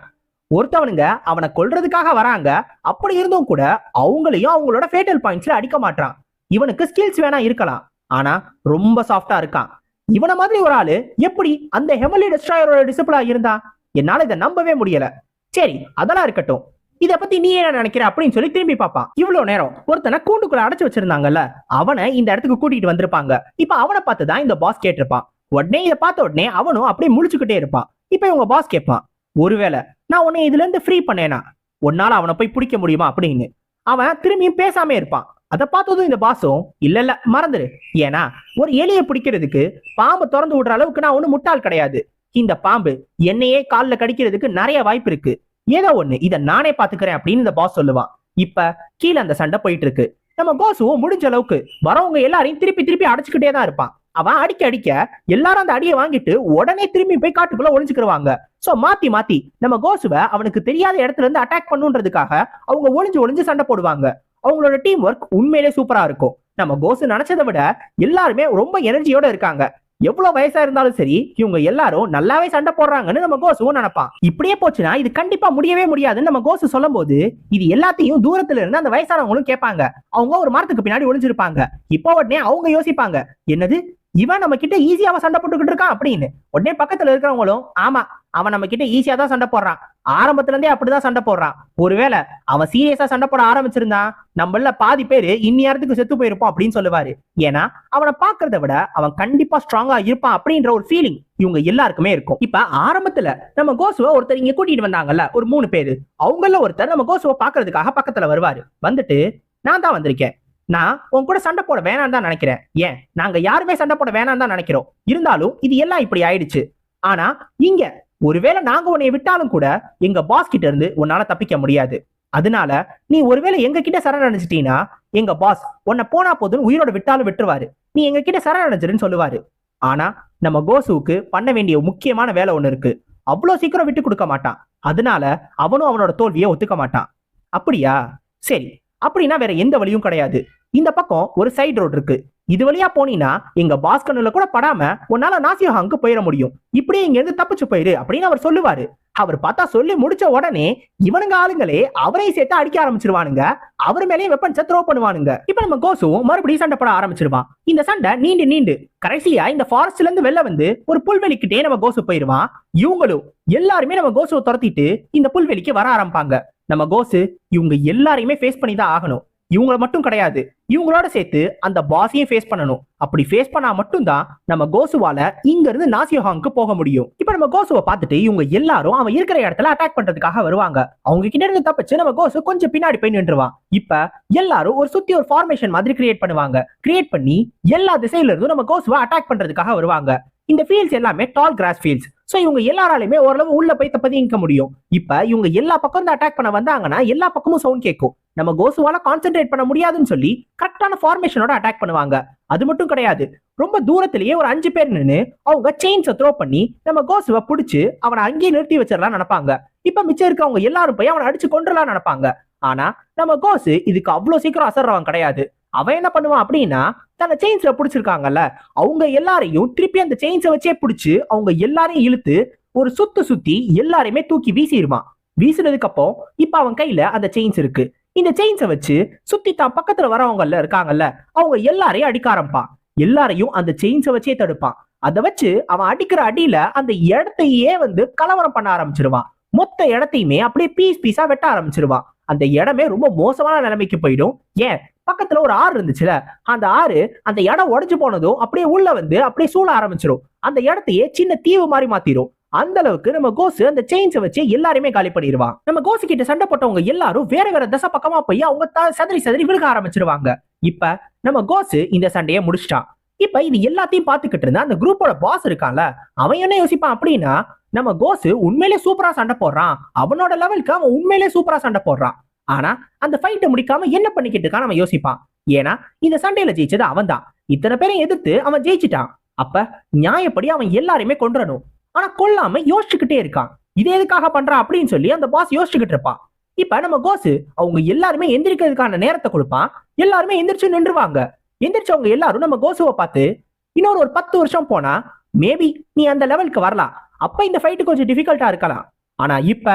ஒருத்தவனுங்க அவனை கொல்றதுக்காக வராங்க. அப்படி இருந்தும் கூட அவங்களையும் அவங்களோட ஃபேட்டல் பாயிண்ட்ஸ்ல அடிக்க மாட்டான் இவனுக்கு ஸ்கில்ஸ் வேணா இருக்கலாம். ஆனா ரொம்ப சாஃப்டா இருக்கான். இவன மாதிரி ஒரு ஆளு எப்படி அந்த ஹெமலி டெஸ்ட்ராயரோட டிசிப்ளா இருந்தா? என்னால இதை நம்பவே முடியல. சரி அதெல்லாம் இருக்கட்டும். இத பத்தி நீ என்ன நினைக்கிற அப்படின்னு சொல்லி திரும்பி பாப்பான் இவ்வளவு நேரம் ஒருத்தனை கூண்டுக்குள்ள அடைச்சு வச்சிருந்தாங்கல்ல அவனை இந்த இடத்துக்கு கூட்டிட்டு வந்திருப்பாங்க. இப்ப அவனை பார்த்து தான் இந்த பாஸ் கேட்டிருப்பான். உடனே இதை பார்த்த உடனே அவனும் அப்படியே முழிச்சுக்கிட்டே இருப்பான். இப்ப இவங்க பாஸ் கேட்பான் ஒருவேளை நான் உன்னை இதுல இருந்து ஃப்ரீ பண்ணேனா? உன்னால அவனை போய் பிடிக்க முடியுமா? அப்படின்னு. அவன் திரும்பியும் பேசாம இருப்பான். அதை பார்த்ததும் இந்த பாசம் இல்ல இல்ல மறந்துரு. ஏன்னா ஒரு எலியை பிடிக்கிறதுக்கு பாம்பு திறந்து விடுற அளவுக்கு நான் ஒண்ணு முட்டாள் கிடையாது. இந்த பாம்பு என்னையே கால்ல கடிக்கிறதுக்கு நிறைய வாய்ப்பு இருக்கு. ஏதோ ஒண்ணு இத நானே பாத்துக்கிறேன் அப்படின்னு இந்த பாஸ் சொல்லுவான். இப்ப கீழே அந்த சண்டை போயிட்டு இருக்கு. நம்ம கோசுவும் முடிஞ்ச அளவுக்கு வரவங்க எல்லாரையும் திருப்பி திருப்பி அடைச்சுக்கிட்டே தான் இருப்பான். அவன் அடிக்க அடிக்க எல்லாரும் அந்த அடியை வாங்கிட்டு உடனே திரும்பி போய் காட்டுக்குள்ள ஒளிஞ்சுக்கிருவாங்க. சோ மாத்தி மாத்தி நம்ம கோசுவை அவனுக்கு தெரியாத இடத்துல இருந்து அட்டாக் பண்ணுன்றதுக்காக அவங்க ஒளிஞ்சு ஒளிஞ்சு சண்டை போடுவாங்க. அவங்களோட டீம் ஒர்க் உண்மையிலே சூப்பரா இருக்கும். நம்ம கோசு நினைச்சதை விட எல்லாருமே ரொம்ப எனர்ஜியோட இருக்காங்க. எவ்வளவு வயசா இருந்தாலும் சரி இவங்க எல்லாரும் நல்லாவே சண்டை போடுறாங்கன்னு நம்ம கோசுவும் நினைப்பான். இப்படியே போச்சுன்னா இது கண்டிப்பா முடியவே முடியாதுன்னு நம்ம கோசு சொல்லும் போது இது எல்லாத்தையும் தூரத்துல இருந்து அந்த வயசானவங்களும் கேட்பாங்க. அவங்க ஒரு மரத்துக்கு பின்னாடி ஒளிஞ்சிருப்பாங்க. இப்போ உடனே அவங்க யோசிப்பாங்க என்னது? இவன் நம்ம கிட்ட ஈஸியாவா சண்டை போட்டுக்கிட்டு இருக்கான் அப்படின்னு. உடனே பக்கத்துல இருக்கிறவங்களும் ஆமா அவன் நம்ம கிட்ட ஈஸியா தான் சண்டை போடுறான். ஆரம்பத்துல இருந்தே அப்படிதான் சண்டை போடுறான். ஒருவேளை அவன் சீரியஸா சண்டை போட ஆரம்பிச்சிருந்தான் நம்மள பாதி பேரு இந்நேரத்துக்கு செத்து போயிருப்போம் அப்படின்னு சொல்லுவாரு. ஏன்னா அவனை பாக்குறத விட அவன் கண்டிப்பா ஸ்ட்ராங்கா இருப்பான் அப்படின்ற ஒரு ஃபீலிங் இவங்க எல்லாருக்குமே இருக்கும். இப்ப ஆரம்பத்துல நம்ம கோசுவை ஒருத்தர் இங்க கூட்டிட்டு வந்தாங்கல்ல ஒரு மூணு பேரு. அவங்கள ஒருத்தர் நம்ம கோசுவை பாக்குறதுக்காக பக்கத்துல வருவாரு. வந்துட்டு நான் தான் வந்திருக்கேன். நான் உன் கூட சண்டை போட வேணாம் தான் நினைக்கிறேன். ஏன்? நாங்க யாருமே சண்டை போட வேணாம் தான் நினைக்கிறோம். இருந்தாலும் இது எல்லாம் இப்படி ஆயிடுச்சு. ஆனா இங்க ஒருவேளை நாங்க உன்னை விட்டாலும் கூட எங்க பாஸ் கிட்ட இருந்து உன்னால தப்பிக்க முடியாது. அதனால நீ ஒருவேளை எங்க கிட்ட சரணடைஞ்சிட்டீங்கன்னா எங்க பாஸ் உன்னை போனா போதுன்னு உயிரோட விட்டாலும் விட்டுருவாரு. நீ எங்க கிட்ட சரணடைஞ்சிருன்னு சொல்லுவாரு. ஆனா நம்ம கோசுவுக்கு பண்ண வேண்டிய முக்கியமான வேலை ஒண்ணு இருக்கு. அவ்வளவு சீக்கிரம் விட்டு கொடுக்க மாட்டான். அதனால அவனும் அவனோட தோல்வியை ஒத்துக்க மாட்டான். அப்படியா? சரி. அப்படின்னா வேற எந்த வழியும் கிடையாது. இந்த பக்கம் ஒரு சைடு ரோடு இருக்கு. இது வழியா போனீங்கன்னா எங்க பாஸ்கனுல கூட படாம உன்னால நாசியோஹாங்க்கு போயிட முடியும். இப்படியே இங்க இருந்து தப்பிச்சு போயிரு அப்படின்னு அவர் சொல்லுவாரு. அவர் பார்த்தா சொல்லி முடிச்ச உடனே இவனுங்க ஆளுங்களே அவரையும் சேர்த்து அடிக்க ஆரம்பிச்சிருவானுங்க. அவர் மேலேயும் வெப்பன்ஸை த்ரோ பண்ணுவானுங்க. இப்ப நம்ம கோசுவும் மறுபடியும் சண்டை போட ஆரம்பிச்சிருவான். இந்த சண்டை நீண்டு நீண்டு கடைசியா இந்த ஃபாரஸ்ட்ல இருந்து வெளில வந்து ஒரு புல்வெளிக்கிட்டே நம்ம கோசு போயிருவான். இவங்களும் எல்லாருமே நம்ம கோசுவை துரத்திட்டு இந்த புல்வெளிக்கு வர ஆரம்பிப்பாங்க. நம்ம கோசு இவங்க எல்லாரையுமே ஃபேஸ் பண்ணி தான் ஆகணும். இவங்கள மட்டும் கிடையாது. இவங்களோட சேர்த்து அந்த பாஸையும் ஃபேஸ் பண்ணணும். அப்படி ஃபேஸ் பண்ணா மட்டும்தான் நம்ம கோசுவால இங்க இருந்து நாசியோஹாங்க்கு போக முடியும். இப்ப நம்ம கோசுவை பார்த்துட்டு இவங்க எல்லாரும் அவன் இருக்கிற இடத்துல அட்டாக் பண்றதுக்காக வருவாங்க. அவங்க கிட்ட இருந்து தப்பிச்சு நம்ம கோசு கொஞ்சம் பின்னாடி போய் நின்றுவான். இப்ப எல்லாரும் ஒரு சுத்தி ஒரு ஃபார்மேஷன் மாதிரி கிரியேட் பண்ணுவாங்க. கிரியேட் பண்ணி எல்லா திசையில இருந்தும் நம்ம கோசுவை அட்டாக் பண்றதுக்காக வருவாங்க. இந்த ஃபீல்ட்ஸ் எல்லாமே டால் கிராஸ் ஃபீல்ட்ஸ் சோ இவங்க எல்லாராலையுமே ஓரளவு உள்ள போய் தப்பதிக்க முடியும். இப்ப இவங்க எல்லா பக்கம் இருந்து அட்டாக் பண்ண வந்தாங்கன்னா எல்லா பக்கமும் சவுண்ட் கேட்கும். நம்ம கோசுவால கான்சென்ட்ரேட் பண்ண முடியாதுன்னு சொல்லி கரெக்டான ஃபார்மேஷனோட அட்டாக் பண்ணுவாங்க. அது மட்டும் கிடையாது. ரொம்ப தூரத்திலேயே ஒரு அஞ்சு பேர் நின்று அவங்க செயின்ஸை த்ரோ பண்ணி நம்ம கோசுவை பிடிச்சி அவனை அங்கேயே நிறுத்தி வச்சிடலாம் நினைப்பாங்க. இப்ப மிச்சம் இருக்கவங்க எல்லாரும் போய் அவனை அடிச்சு கொண்டுலாம் நினைப்பாங்க. ஆனா நம்ம கோசு இதுக்கு அவ்வளவு சீக்கிரம் அசர்றவன் கிடையாது. அவன் என்ன பண்ணுவான் அப்படின்னா தன்னை செயின்ஸ்ல பிடிச்சிருக்காங்கல்ல அவங்க எல்லாரையும் திருப்பி அந்த செயின்ஸை வச்சே பிடிச்சி அவங்க எல்லாரையும் இழுத்து ஒரு சுத்து சுத்தி எல்லாரையுமே தூக்கி வீசிடுவான் வீசினதுக்கு அப்போ இப்ப அவன் கையில அந்த செயின்ஸ் இருக்கு. இந்த செயின்ஸை வச்சு சுத்தி தான் பக்கத்துல வரவங்கல்ல இருக்காங்கல்ல அவங்க எல்லாரையும் அடிக்க ஆரம்பிப்பான் எல்லாரையும் அந்த செயின்ஸை வச்சே தடுப்பான். அதை வச்சு அவன் அடிக்கிற அடியில அந்த இடத்தையே வந்து கலவரம் பண்ண ஆரம்பிச்சிருவான். மொத்த இடத்தையுமே அப்படியே பீஸ் பீஸா வெட்ட ஆரம்பிச்சிருவான். அந்த இடமே ரொம்ப மோசமான நிலைமைக்கு போயிடும். ஏன்? பக்கத்துல ஒரு ஆறு இருந்துச்சுல அந்த ஆறு அந்த இடம் உடைஞ்சு போனதும் அப்படியே உள்ள வந்து அப்படியே சூழ ஆரம்பிச்சிடும் அந்த இடத்தையே சின்ன தீவு மாதிரி மாத்திரும். அந்த அளவுக்கு நம்ம கோசு அந்த செயின்ஸை வச்சு எல்லாருமே காலி பண்ணிடுவான் நம்ம கோசு கிட்ட சண்டை போட்டவங்க எல்லாரும் வேற வேற தசை பக்கமா போய் அவங்க சதறி சதறி விழுக ஆரம்பிச்சிருவாங்க. இப்ப நம்ம கோசு இந்த சண்டையை முடிச்சிட்டான். இப்ப இது எல்லாத்தையும் பாத்துக்கிட்டு இருந்த அந்த குரூப்போட பாஸ் இருக்கான்ல அவன் என்ன யோசிப்பான் அப்படின்னா நம்ம கோசு உண்மையிலே சூப்பரா சண்டை போடுறான். அவனோட லெவலுக்கு அவன் உண்மையிலே சூப்பரா சண்டை போடுறான். ஆனா அந்த ஃபைட்டை முடிக்காம என்ன பண்ணிக்கிட்டு இருக்கான் அவன் யோசிப்பான். ஏன்னா இந்த சண்டையில ஜெயிச்சது அவன் தான் இத்தனை பேரையும் எதிர்த்து அவன் ஜெயிச்சிட்டான். அப்ப நியாயப்படி அவன் எல்லாரையுமே கொன்றணும். ஆனா கொல்லாம யோசிச்சுக்கிட்டே இருக்கான். இது எதுக்காக பண்றான் அப்படின்னு சொல்லி அந்த பாஸ் யோசிச்சுக்கிட்டு இருப்பான். இப்ப நம்ம கோசு அவங்க எல்லாருமே எந்திரிக்கிறதுக்கான நேரத்தை கொடுப்பான். எல்லாருமே எந்திரிச்சு நின்றுவாங்க. எந்திரிச்சவங்க எல்லாரும் நம்ம கோசுவை பார்த்து இன்னொரு ஒரு பத்து வருஷம் போனா மேபி நீ அந்த லெவலுக்கு வரலாம். அப்ப இந்த ஃபைட்டு கொஞ்சம் டிஃபிகல்ட்டா இருக்கலாம். ஆனா இப்ப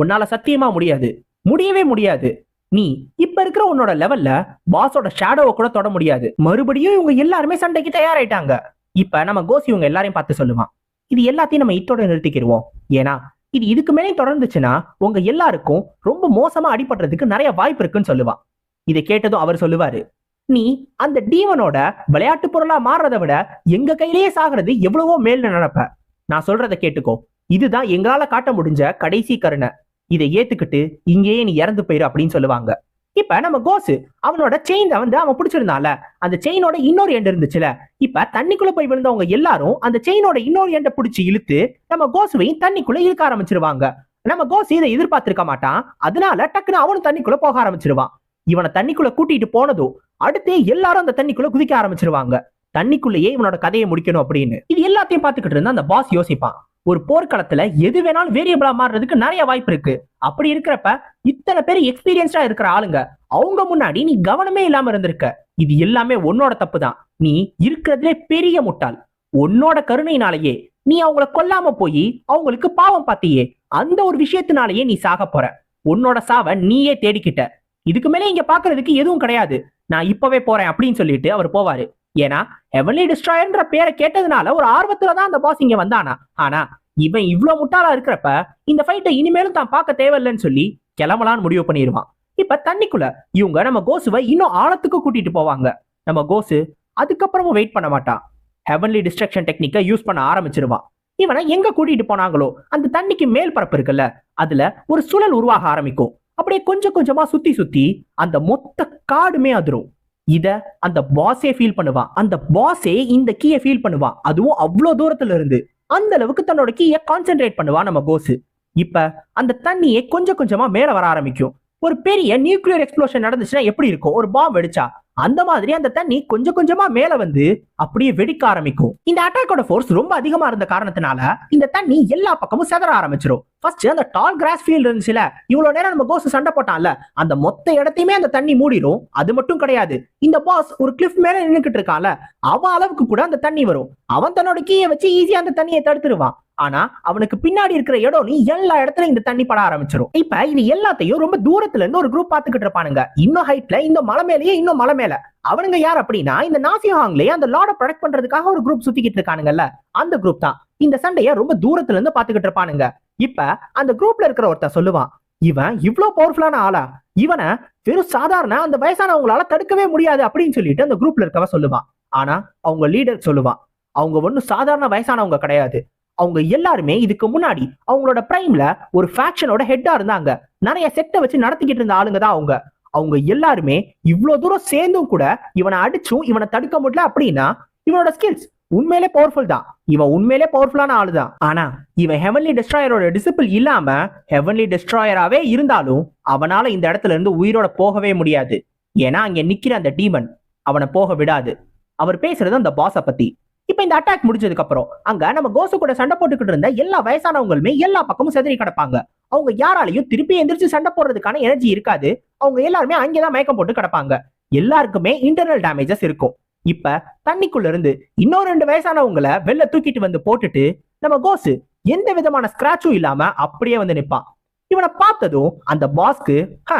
உன்னால சத்தியமா முடியாது. முடியவே முடியாது. நீ இப்ப இருக்கிற உன்னோட லெவல்ல பாஸோட ஷேடோவை கூட தொட முடியாது. மறுபடியும் இவங்க எல்லாருமே சண்டைக்கு தயாராயிட்டாங்க. இப்ப நம்ம கோசி இவங்க எல்லாரையும் பார்த்து சொல்லுவான். இது எல்லாத்தையும் நம்ம இத்தோட நிறுத்திக்கிடுவோம் ஏன்னா இது இதுக்கு மேலே தொடர்ந்துச்சுன்னா உங்க எல்லாருக்கும் ரொம்ப மோசமா அடிபடுறதுக்கு நிறைய வாய்ப்பு இருக்குன்னு சொல்லுவான். இதை கேட்டதும் அவர் சொல்லுவாரு நீ அந்த டீவனோட விளையாட்டு பொருளா மாறுறதை விட எங்க கையிலேயே சாகிறது எவ்வளவோ மேல்னு நினைப்ப. நான் சொல்றதை கேட்டுக்கோ. இதுதான் எங்களால காட்ட முடிஞ்ச கடைசி கருணை. இதை ஏத்துக்கிட்டு இங்கேயே நீ இறந்து போயிரு அப்படின்னு சொல்லுவாங்க. இப்ப நம்ம கோசு அவனோட செயின் வந்து அவன் பிடிச்சிருந்தான்ல அந்த செயினோட இன்னொரு எண்ட் இருந்துச்சுல இப்ப தண்ணிக்குள்ள போய் விழுந்தவங்க எல்லாரும் அந்த செயினோட இன்னொரு எண்டை பிடிச்சி இழுத்து நம்ம கோசுவையும் தண்ணிக்குள்ள இழுக்க ஆரம்பிச்சிருவாங்க. நம்ம கோசு இதை எதிர்பார்த்திருக்க மாட்டான் அதனால டக்குன்னு அவனும் தண்ணிக்குள்ள போக ஆரம்பிச்சிருவான். இவனை தண்ணிக்குள்ள கூட்டிட்டு போனதும் அடுத்து எல்லாரும் அந்த தண்ணிக்குள்ள குதிக்க ஆரம்பிச்சிருவாங்க. தண்ணிக்குள்ளேயே இவனோட கதையை முடிக்கணும் அப்படின்னு. இது எல்லாத்தையும் பார்த்துக்கிட்டு இருந்தா அந்த பாஸ் யோசிப்பான். ஒரு போர்க்களத்துல எது வேணாலும் வேரியபிளா மாறுறதுக்கு நிறைய வாய்ப்பு இருக்கு. அப்படி இருக்கிறப்ப இத்தனை பேர் எக்ஸ்பீரியன்ஸ்டா இருக்கிற ஆளுங்க அவங்க முன்னாடி நீ கவனமே இல்லாம இருந்திருக்க. இது எல்லாமே உன்னோட தப்பு தான் நீ இருக்கிறதுலே பெரிய முட்டாள். உன்னோட கருணையினாலேயே நீ அவங்கள கொல்லாம போய் அவங்களுக்கு பாவம் பார்த்தியே. அந்த ஒரு விஷயத்தினாலேயே நீ சாக போற. உன்னோட சாவை நீயே தேடிக்கிட்ட. இதுக்கு மேலே இங்க பாக்குறதுக்கு எதுவும் கிடையாது. நான் இப்பவே போறேன் அப்படின்னு சொல்லிட்டு அவர் போவாரு. ஏன்னா ஹெவன்லி டிஸ்ட்ராயர்ன்ற பேரை கேட்டதுனால ஒரு ஆர்வத்துல தான் அந்த பாஸ் இங்க வந்தானா? ஆனா இவன் இவ்வளவு முட்டாளா இருக்கிறப்ப இந்த ஃபைட்டை இனிமேலும் தான் பார்க்க தேவையில்லைன்னு சொல்லி கிளம்பலான்னு முடிவு பண்ணிடுவான். இப்ப தண்ணிக்குள்ள இவங்க நம்ம கோசுவை இன்னும் ஆழத்துக்கு கூட்டிட்டு போவாங்க. நம்ம கோசு அதுக்கப்புறமும் வெயிட் பண்ண மாட்டான். ஹெவன்லி டிஸ்ட்ரக்ஷன் டெக்னிக்கை யூஸ் பண்ண ஆரம்பிச்சிருவான். இவனை எங்க கூட்டிட்டு போனாங்களோ அந்த தண்ணிக்கு மேல் பரப்பு இருக்குல்ல அதுல ஒரு சுழல் உருவாக ஆரம்பிக்கும். அப்படியே கொஞ்சம் கொஞ்சமா சுத்தி சுத்தி அந்த மொத்த காடுமே அதிரும். இத அந்த பாஸே ஃபீல் பண்ணுவான். அந்த பாஸே இந்த கீயை ஃபீல் பண்ணுவான். அதுவும் அவ்வளோ தூரத்துல இருந்து. அந்த அளவுக்கு தன்னோட கீயை கான்சென்ட்ரேட் பண்ணுவான் நம்ம கோசு இப்ப அந்த தண்ணியை கொஞ்சம் கொஞ்சமா மேல வர ஆரம்பிக்கும். ஒரு பெரிய நியூக்ளியர் எக்ஸ்ப்ளோஷன் நடந்துச்சுன்னா எப்படி இருக்கும்? ஒரு பாம்பு வெடிச்சா அந்த மாதிரி அந்த தண்ணி கொஞ்சம் கொஞ்சமா மேல வந்து அப்படியே வெடிக்க ஆரம்பிக்கும். இந்த அட்டாக்கோட ஃபோர்ஸ் ரொம்ப அதிகமா இருந்த காரணத்தினால இந்த தண்ணி எல்லா பக்கமும் செதற ஆரம்பிச்சிரும். ஃபர்ஸ்ட் அந்த டால் கிராஸ் ஃபீல்டு இருந்துச்சுல இவ்வளவு நேரம் நம்ம கோஸ் சண்டை போட்டான்ல அந்த மொத்த இடத்தையுமே அந்த தண்ணி மூடிடும் அது மட்டும் கிடையாது. இந்த பாஸ் ஒரு கிளிஃப் மேல நின்றுக்கிட்டு இருக்கான்ல அவன் அளவுக்கு கூட அந்த தண்ணி வரும். அவன் தன்னோட கீயை வச்சு ஈஸியா அந்த தண்ணியை தடுத்துருவான். ஆனா அவனுக்கு பின்னாடி இருக்கிற இடம் நீ எல்லா இடத்துலயும் இந்த தண்ணி பட ஆரம்பிச்சிரும். இப்ப இது எல்லாத்தையும் ரொம்ப தூரத்துல இருந்து ஒரு குரூப் பாத்துக்கிட்டு இருப்பானுங்க. இன்னும் ஹைட்ல இந்த மலை மேலேயே இன்னும் மலை மேல. அவனுங்க யார் அப்படின்னா இந்த நாசியோஹாங்லயே அந்த லார்ட ப்ரொடெக்ட் பண்றதுக்காக ஒரு குரூப் சுத்திக்கிட்டு இருக்கானுங்கல்ல. அந்த குரூப் தான். இந்த சண்டைய ரொம்ப தூரத்துல இருந்து பாத்துக்கிட்டு இருப்பானுங்க. இப்ப அந்த குரூப்ல இருக்கிற ஒருத்தன் சொல்லுவான் இவன் இவ்ளோ பவர்ஃபுல்லான ஆளா? இவனை வெறும் சாதாரண அந்த வயசானவங்களால தடுக்கவே முடியாது அப்படின்னு சொல்லிட்டு அந்த குரூப்ல இருக்கவ சொல்லுவான். ஆனா அவங்க லீடர் சொல்லுவான் அவங்க ஒன்றும் சாதாரண வயசானவங்க கிடையாது. அவங்க எல்லாருமே இதுக்கு முன்னாடி அவங்களோட பிரைம்ல ஒரு ஃபேக்ஷனோட ஹெட்டா இருந்தாங்க. நிறைய செட்டை வச்சு நடத்திக்கிட்டு இருந்த ஆளுங்க தான் அவங்க. அவங்க எல்லாருமே இவ்வளவு தூரம் சேர்ந்தும் கூட இவனை அடிச்சும் இவனை தடுக்க முடியல அப்படின்னா இவனோட ஸ்கில்ஸ் உண்மையிலே பவர்ஃபுல் தான். இவன் உண்மையிலே பவர்ஃபுல்லான ஆளு தான். ஆனா இவன் ஹெவன்லி டெஸ்ட்ராயரோட டிசிப்பிள் இல்லாம ஹெவன்லி டெஸ்ட்ராயராவே இருந்தாலும் அவனால இந்த இடத்துல இருந்து உயிரோட போகவே முடியாது. ஏன்னா அங்க நிக்கிற அந்த டீமன் அவனை போக விடாது. அவர் பேசுறது அந்த பாஸை பத்தி. இப்ப இந்த அட்டாக் முடிஞ்சதுக்கு அப்புறம் அங்க நம்ம கோசு கூட சண்டை போட்டுக்கிட்டு இருந்த எல்லா வயசானவங்களுமே எல்லா பக்கமும் செதறி கிடப்பாங்க. அவங்க யாராலையும் திருப்பி எந்திரிச்சு சண்டை போடுறதுக்கான எனர்ஜி இருக்காது. அவங்க எல்லாருமே அங்கேதான் மயக்கம் போட்டு கிடப்பாங்க. எல்லாருக்குமே இன்டர்னல் டேமேஜஸ் இருக்கும். இப்ப தண்ணிக்குள்ள இருந்து இன்னொரு ரெண்டு வயசானவங்களை வெளில தூக்கிட்டு வந்து போட்டுட்டு நம்ம கோசு எந்த விதமான ஸ்கிராச்சும் இல்லாம அப்படியே வந்து நிற்பான் இவனை பார்த்ததும் அந்த பாஸ்க்கு "ஹ,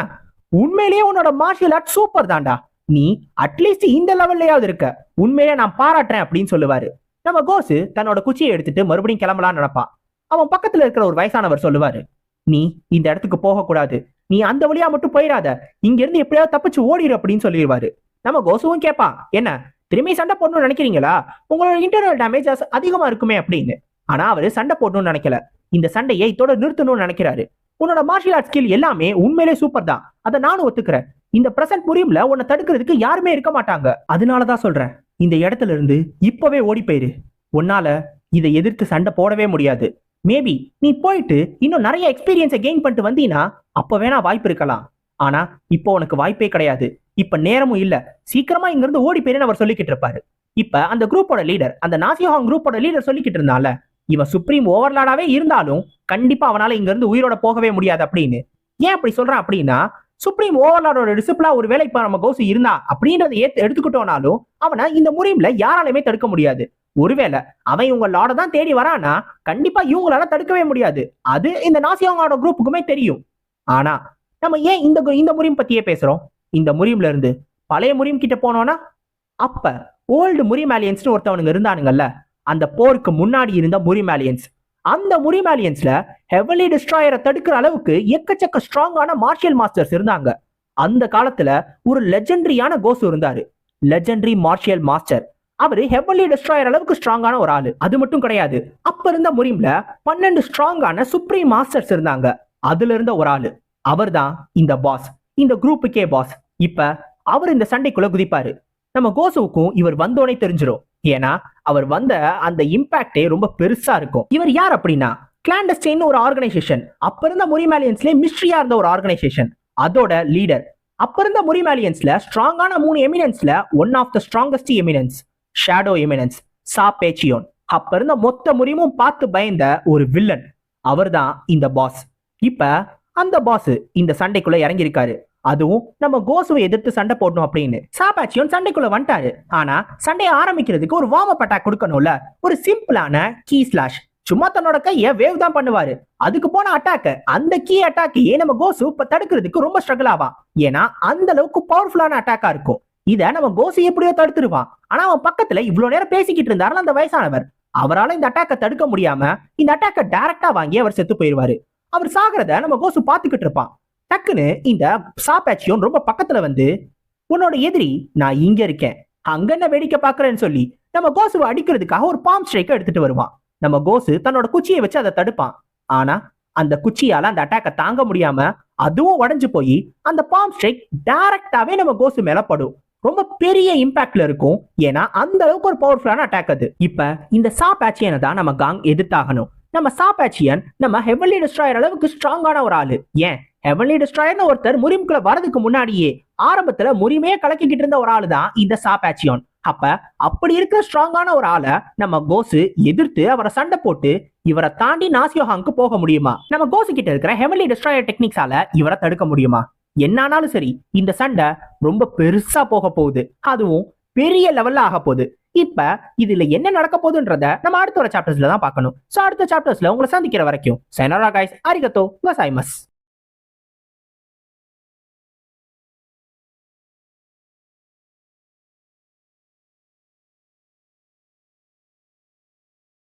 உண்மையிலேயே உன்னோட மார்ஷியல் ஆர்ட் சூப்பர் தான்டா. நீ அட்லீஸ்ட் இந்த லெவல்லையாவது இருக்க. உண்மையிலே நான் பாராட்டுறேன் அப்படின்னு சொல்லுவாரு. நம்ம கோசு தன்னோட குச்சியை எடுத்துட்டு மறுபடியும் கிளம்பலாம்னு நினைப்பான். அவன் பக்கத்துல இருக்கிற ஒரு வயசானவர் சொல்லுவாரு நீ இந்த இடத்துக்கு போகக்கூடாது. நீ அந்த வழியா மட்டும் போயிடாத. இங்க இருந்து எப்படியாவது தப்பிச்சு ஓடிடு அப்படின்னு சொல்லிடுவாரு. நம்ம கோசுவும் கேட்பான் என்ன திரும்பி சண்டை போடணும்னு நினைக்கிறீங்களா? உங்களோட இன்டர்னல் டேமேஜ் அதிகமா இருக்குமே அப்படின்னு. ஆனா அவரு சண்டை போடணும்னு நினைக்கல. இந்த சண்டையை இதோட நிறுத்தணும்னு நினைக்கிறாரு. உன்னோட மார்ஷியல் ஆர்ட் ஸ்கில் எல்லாமே உண்மையிலே சூப்பர் தான். அதை நானும் ஒத்துக்கிறேன். இந்த பிரசன்ட் முடியும்ல உன்னை தடுக்கிறதுக்கு யாருமே இருக்க மாட்டாங்க. அதனாலதான் சொல்றேன் இந்த இடத்துல இருந்து இப்பவே ஓடி போயிரு. உன்னால இதை எதிர்த்து சண்டை போடவே முடியாது. மேபி நீ போயிட்டு இன்னும் நிறைய எக்ஸ்பீரியன்ஸை கெயின் பண்ணிட்டு வந்தீங்கன்னா அப்ப வேணா வாய்ப்பு இருக்கலாம். ஆனா இப்போ உனக்கு வாய்ப்பே கிடையாது. இப்ப நேரமும் இல்ல. சீக்கிரமா இங்க இருந்து ஓடி போயிருன்னு அவர் சொல்லிக்கிட்டு இருப்பாரு. இப்ப அந்த குரூப்போட லீடர் அந்த நாசியோஹாங் குரூப்போட லீடர் சொல்லிக்கிட்டு இருந்தால இவன் சுப்ரீம் ஓவர்லாடாவே இருந்தாலும் கண்டிப்பா அவனால இங்க இருந்து உயிரோட போகவே முடியாது அப்படின்னு. ஏன் அப்படி சொல்றான் அப்படின்னா சுப்ரீம் ஓவர்லாடோட டிசிப்ளா ஒரு வேலை இப்ப நம்ம கோசு இருந்தா அப்படின்றத ஏத்து எடுத்துக்கிட்டோம்னாலும் அவனை இந்த முறையில யாராலையுமே தடுக்க முடியாது. ஒருவேளை அவன் இவங்க லாட தான் தேடி வரானா கண்டிப்பா இவங்களால தடுக்கவே முடியாது. அது இந்த நாசியோங்கோட குரூப்புக்குமே தெரியும். ஆனா நம்ம ஏன் இந்த இந்த முறியம் பத்தியே பேசுறோம்? இந்த முறியும்ல இருந்து பழைய முறியம் கிட்ட போனோம்னா அப்ப ஓல்டு முறிமேலியன்ஸ்னு ஒருத்தவனுங்க இருந்தானுங்கல்ல அந்த போருக்கு முன்னாடி இருந்த முறிமேலியன்ஸ் அந்த முரிமேலியன்ஸ்ல ஹெவலி டிஸ்ட்ராயரை தடுக்கிற அளவுக்கு எக்கச்சக்க ஸ்ட்ராங்கான மார்ஷியல் மாஸ்டர்ஸ் இருந்தாங்க. அந்த காலத்துல ஒரு லெஜெண்டரியான கோசு இருந்தாரு. லெஜெண்டரி மார்ஷியல் மாஸ்டர் அவரு ஹெவன்லி டிஸ்ட்ராயர் அளவுக்கு ஸ்ட்ராங்கான ஒரு ஆளு. அது மட்டும் கிடையாது. அப்ப இருந்த முறிம்ல பன்னெண்டு ஸ்ட்ராங்கான சுப்ரீம் மாஸ்டர்ஸ் இருந்தாங்க. அதுல இருந்த ஒரு ஆளு. அவர்தான் இந்த பாஸ் இந்த குரூப்புக்கே பாஸ் இப்ப அவர் இந்த சண்டைக்குள்ள குதிப்பாரு. நம்ம கோசுவுக்கும் இவர் வந்தோனே தெரிஞ்சிடும் ஏன்னா அவர் வந்த அந்த இம்பாக்டே ரொம்ப பெருசா இருக்கும். இவர் யார் அப்படின்னா கிளாண்டஸ்டைன் ஒரு ஆர்கனைசேஷன் அப்ப இருந்த முரிமேலியன்ஸ்ல மிஸ்ட்ரியா இருந்த ஒரு ஆர்கனைசேஷன் அதோட லீடர் அப்ப இருந்த முரிமேலியன்ஸ்ல ஸ்ட்ராங்கான மூணு எமினன்ஸ்ல one of the strongest eminence shadow eminence சா பேச்சியோன் அப்ப இருந்த மொத்த முறியும் பார்த்து பயந்த ஒரு வில்லன் அவர்தான் இந்த பாஸ் இப்ப அந்த பாஸ் இந்த சண்டைக்குள்ள இறங்கியிருக்காரு. அதுவும் நம்ம கோசுவை எதிர்த்து சண்டை போடணும் அப்படின்னு. சாப்பாச்சியும் சண்டைக்குள்ள வந்துட்டாரு. ஆனா சண்டையை ஆரம்பிக்கிறதுக்கு ஒரு வார்ம் அப் அட்டாக் கொடுக்கணும்ல. ஒரு சிம்பிளான கீ ஸ்லாஷ் சும்மா தன்னோட கைய வேவ் தான் பண்ணுவாரு. அதுக்கு போன அட்டாக் அந்த கீ அட்டாக்கையே நம்ம கோசு இப்ப தடுக்கிறதுக்கு ரொம்ப ஸ்ட்ரகிள் ஆவான் ஏன்னா அந்த அளவுக்கு பவர்ஃபுல்லான அட்டாக்கா இருக்கும். இத நம்ம கோசு எப்படியோ தடுத்துருவான். ஆனா அவன் பக்கத்துல இவ்வளவு நேரம் பேசிக்கிட்டு இருந்தாருல அந்த வயசானவர். அவரால இந்த அட்டாக்கை தடுக்க முடியாம இந்த அட்டாக்கை டைரக்டா வாங்கி அவர் செத்து போயிருவாரு. அவர் சாகிறத நம்ம கோசு பாத்துக்கிட்டு இருப்பான். டக்குன்னு இந்த சாபாச்சியோன் ரொம்ப பக்கத்துல வந்து உன்னோட எதிரி நான் இங்க இருக்கேன். அங்க என்ன வேடிக்கை பாக்குறேன்னு சொல்லி நம்ம கோசுவை அடிக்கிறதுக்காக ஒரு பாம் ஸ்ட்ரைக்கை எடுத்துட்டு வருவான். நம்ம கோசு தன்னோட குச்சியை வச்சு அதை தடுப்பான். ஆனா அந்த குச்சியால அந்த அட்டாக்கை தாங்க முடியாம அதுவும் உடைஞ்சு போய் அந்த பாம் ஸ்ட்ரைக் டைரக்டாவே நம்ம கோசு மேல படும். ரொம்ப பெரிய இம்பாக்ட்ல இருக்கும். ஏன்னா அந்த அளவுக்கு ஒரு பவர்ஃபுல்லான அட்டாக் அது. இப்ப இந்த சா பேச்சியனை தான் நம்ம காங் எதிர்த்தாகணும். நம்ம சா பேச்சியன் நம்ம ஹெவன்லி டிஸ்ட்ராயர் அளவுக்கு ஸ்ட்ராங்கான ஒரு ஆளு. ஏன்? ஹெவன்லி டிஸ்ட்ராயர்னு ஒருத்தர் முரிமுக்குள்ள வரதுக்கு முன்னாடியே ஆரம்பத்துல முரிமையே கலக்கிக்கிட்டு இருந்த ஒரு ஆளு தான் இந்த சா அப்ப அப்படி இருக்கிற ஸ்ட்ராங்கான ஒரு ஆளை நம்ம கோசு எதிர்த்து அவரை சண்டை போட்டு இவரை தாண்டி நாசியோஹாங்க்கு போக முடியுமா? நம்ம கோசு கிட்ட இருக்கிற ஹெவன்லி டிஸ்ட்ராயர் டெக்னிக்ஸால இவரை தடுக்க முடியுமா? என்னானாலும் சரி இந்த சண்டை ரொம்ப பெருசா போக போகுது. அதுவும் பெரிய லெவல்ல ஆக போகுது. இப்ப இதுல என்ன நடக்க போகுதுன்றத நம்ம அடுத்த ஒரு சாப்டர்ஸ்ல தான் பார்க்கணும். சோ அடுத்த சாப்டர்ஸ்ல உங்களை சந்திக்கிற வரைக்கும் சைனரா காய்ஸ் அரிகத்தோ வசாய்மஸ்